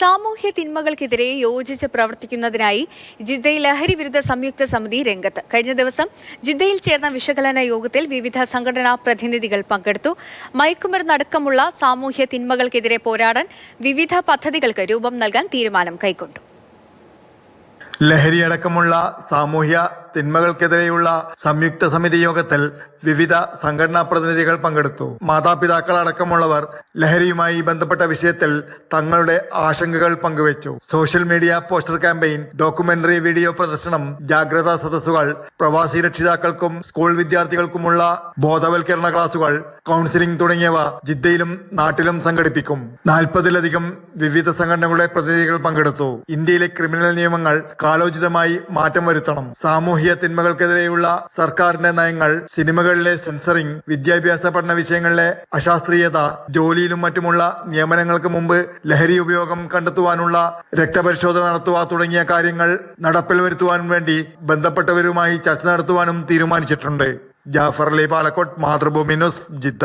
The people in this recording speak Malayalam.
സാമൂഹ്യ തിന്മകൾക്കെതിരെ യോജിച്ച് പ്രവർത്തിക്കുന്നതിനായി ജിദ്ദയിൽ ലഹരി വിരുദ്ധ സംയുക്ത സമിതി രംഗത്ത്. കഴിഞ്ഞ ദിവസം ജിദ്ദയിൽ ചേർന്ന വിശകലന യോഗത്തിൽ വിവിധ സംഘടനാ പ്രതിനിധികൾ പങ്കെടുത്തു. മയക്കുമരുന്നടക്കമുള്ള സാമൂഹ്യ തിന്മകൾക്കെതിരെ പോരാടാൻ വിവിധ പദ്ധതികൾക്ക് രൂപം നൽകാൻ തീരുമാനം കൈക്കൊണ്ടു. ലഹരിയടക്കമുള്ള സാമൂഹ്യ തിന്മകൾക്കെതിരെയുള്ള സംയുക്ത സമിതി യോഗത്തിൽ വിവിധ സംഘടനാ പ്രതിനിധികൾ പങ്കെടുത്തു. മാതാപിതാക്കൾ അടക്കമുള്ളവർ ലഹരിയുമായി ബന്ധപ്പെട്ട വിഷയത്തിൽ തങ്ങളുടെ ആശങ്കകൾ പങ്കുവച്ചു. Social media poster campaign documentary video പ്രദർശനം ജാഗ്രതാ സദസ്സുകൾ പ്രവാസി രക്ഷിതാക്കൾക്കും സ്കൂൾ വിദ്യാർത്ഥികൾക്കുമുള്ള ബോധവൽക്കരണ ക്ലാസുകൾ കൗൺസിലിംഗ് തുടങ്ങിയവ ജിദ്ദയിലും നാട്ടിലും സംഘടിപ്പിക്കും. നാൽപ്പതിലധികം വിവിധ സംഘടനകളുടെ പ്രതിനിധികൾ പങ്കെടുത്തു. ഇന്ത്യയിലെ ക്രിമിനൽ നിയമങ്ങൾ കാലോചിതമായി മാറ്റം വരുത്തണം. സാമൂഹ്യ തിന്മകൾക്കെതിരെയുള്ള സർക്കാരിന്റെ നയങ്ങൾ സിനിമകളിലെ സെൻസറിംഗ് വിദ്യാഭ്യാസ പഠന വിഷയങ്ങളിലെ അശാസ്ത്രീയത ജോലിയിലും മറ്റുമുള്ള നിയമനങ്ങൾക്ക് മുമ്പ് ലഹരി ഉപയോഗം കണ്ടെത്തുവാനുള്ള രക്തപരിശോധന നടത്തുക തുടങ്ങിയ കാര്യങ്ങൾ നടപ്പിൽ വരുത്തുവാനും വേണ്ടി ബന്ധപ്പെട്ടവരുമായി ചർച്ച നടത്തുവാനും തീരുമാനിച്ചിട്ടുണ്ട്. Jafar Ali Balakot Mathrubhumi news Jeddah.